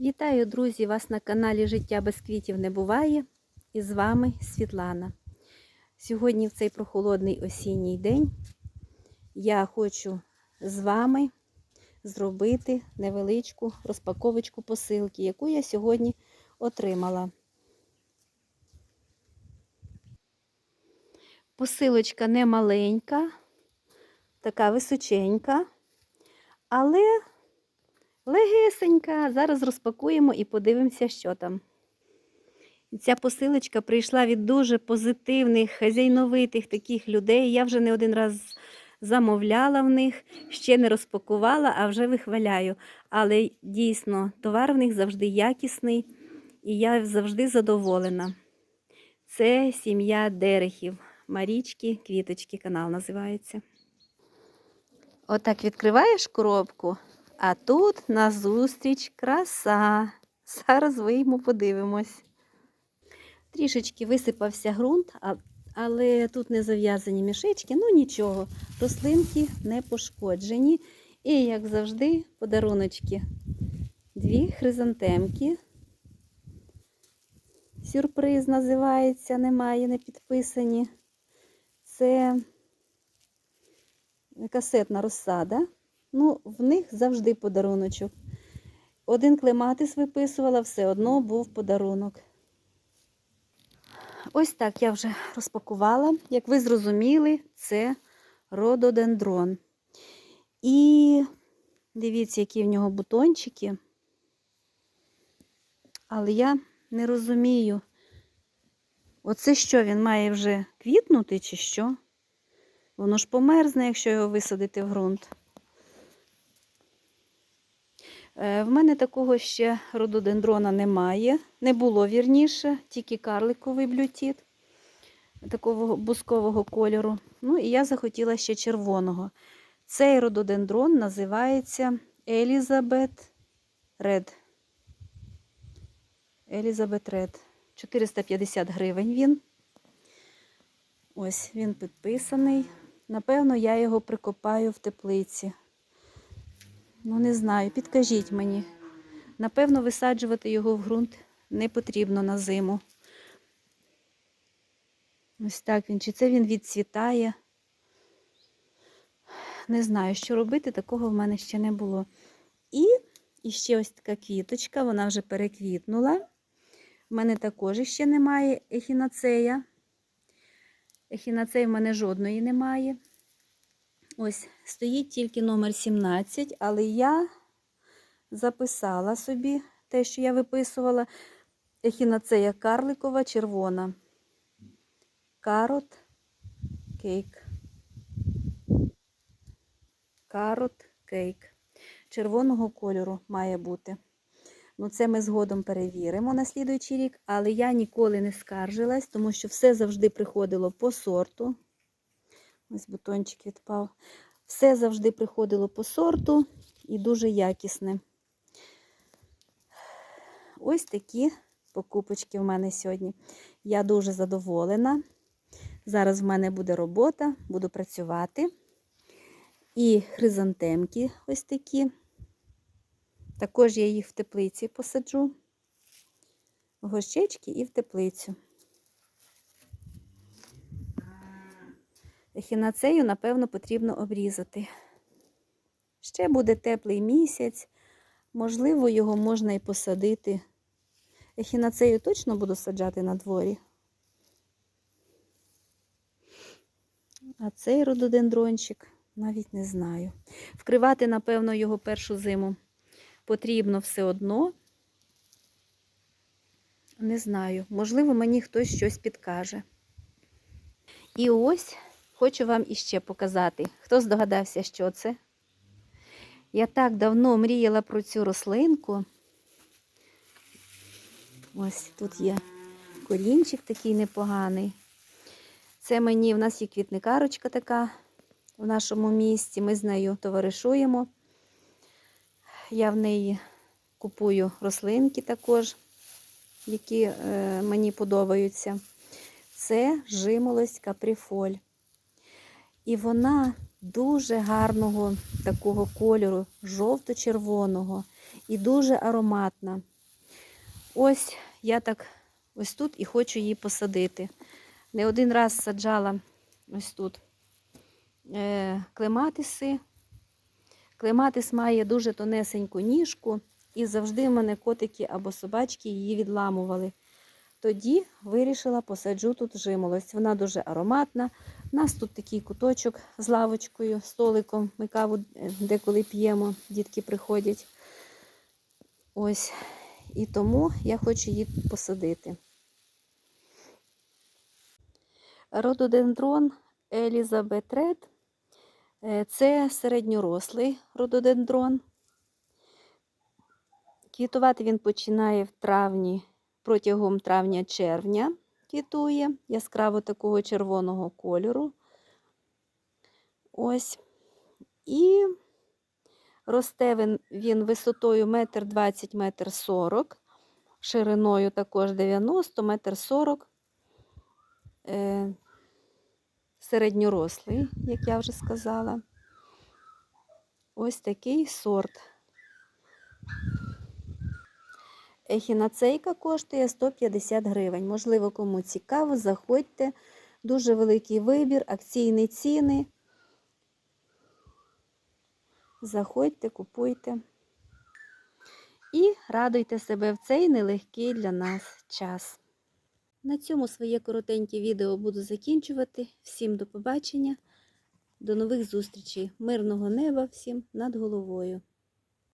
Вітаю, друзі! Вас на каналі Життя без квітів не буває. І з вами Світлана. Сьогодні, в цей прохолодний осінній день, я хочу з вами зробити невеличку розпаковочку посилки, яку я сьогодні отримала. Посилочка не маленька, така височенька, але легесенька. Зараз розпакуємо і подивимося, що там. Ця посилочка прийшла від дуже позитивних, хазяйновитих таких людей. Я вже не один раз замовляла в них, ще не розпакувала, а вже вихваляю. Але дійсно, товар в них завжди якісний, і я завжди задоволена. Це сім'я Дерехів. Марічки, квіточки, канал називається. Отак відкриваєш коробку, а тут назустріч краса. Зараз вийму, подивимось. Трішечки висипався ґрунт, але тут не зав'язані мішечки, ну нічого, рослинки не пошкоджені. І, як завжди, подаруночки. Дві хризантемки. Сюрприз називається, немає, не підписані. Це касетна розсада. Ну, в них завжди подаруночок. Один клематис виписувала, все одно був подарунок. Ось так я вже розпакувала. Як ви зрозуміли, це рододендрон. І дивіться, які в нього бутончики. Але я не розумію, оце що він має вже квітнути чи що? Воно ж померзне, якщо його висадити в ґрунт. Е, В мене такого ще рододендрона немає. Не було вірніше, тільки карликовий блютіт такого бускового кольору. Ну і я захотіла ще червоного. Цей рододендрон називається Елізабет Ред. Елізабет Ред. 450 гривень він. Ось він підписаний. Напевно, я його прикопаю в теплиці. Ну, не знаю, підкажіть мені. Напевно, висаджувати його в ґрунт не потрібно на зиму. Ось так він. Чи це він відцвітає? Не знаю, що робити, такого в мене ще не було. І, і ще ось така квіточка, вона вже переквітнула. В мене також ще немає ехінацея. Ехінацеї в мене жодної немає. Ось, стоїть тільки номер 17, але я записала собі те, що я виписувала. Ехінацея карликова червона. Карот кейк. Карот кейк. Червоного кольору має бути. Ну, це ми згодом перевіримо на слідуючий рік, але я ніколи не скаржилась, тому що все завжди приходило по сорту. Ось бутончик відпав. Все завжди приходило по сорту і дуже якісне. Ось такі покупочки в мене сьогодні. Я дуже задоволена. Зараз в мене буде робота, буду працювати. І хризантемки ось такі. Також я їх в теплиці посаджу, в горщички і в теплицю. Ехінацею, напевно, потрібно обрізати. Ще буде теплий місяць, можливо, його можна і посадити. Ехінацею точно буду саджати на дворі. А цей рододендрончик навіть не знаю. Вкривати, напевно, його першу зиму потрібно все одно. Не знаю, можливо, мені хтось щось підкаже. І ось хочу вам іще показати. Хто здогадався, що це? Я так давно мріяла про цю рослинку. Ось тут є корінчик такий непоганий. Це мені, в нас є квітникарочка така в нашому місті. Ми з нею товаришуємо. Я в неї купую рослинки також, які е, мені подобаються. Це жимолость капріфоль. І вона дуже гарного такого кольору, жовто-червоного. і дуже ароматна. Ось я так ось тут і хочу її посадити. Не один раз саджала ось тут е, клематиси. Клематис має дуже тонесеньку ніжку, і завжди в мене котики або собачки її відламували. Тоді вирішила посаджу тут жимолость. Вона дуже ароматна. У нас тут такий куточок з лавочкою, столиком. Ми каву е, деколи п'ємо, дітки приходять. Ось. І тому я хочу її посадити. Рододендрон Елізабет Ред. Е, Це середньорослий рододендрон. Квітувати він починає в травні, протягом травня-червня квітує, яскраво такого червоного кольору. Ось. І росте він, він висотою 1,20 м, 1,40 м, шириною також 90 метр 40 е, середньорослий, як я вже сказала. Ось такий сорт. Ехінацейка коштує 150 гривень. Можливо, кому цікаво, заходьте. Дуже великий вибір, акційні ціни. Заходьте, купуйте. І радуйте себе в цей нелегкий для нас час. На цьому своє коротеньке відео буду закінчувати. Всім до побачення, до нових зустрічей, мирного неба всім над головою.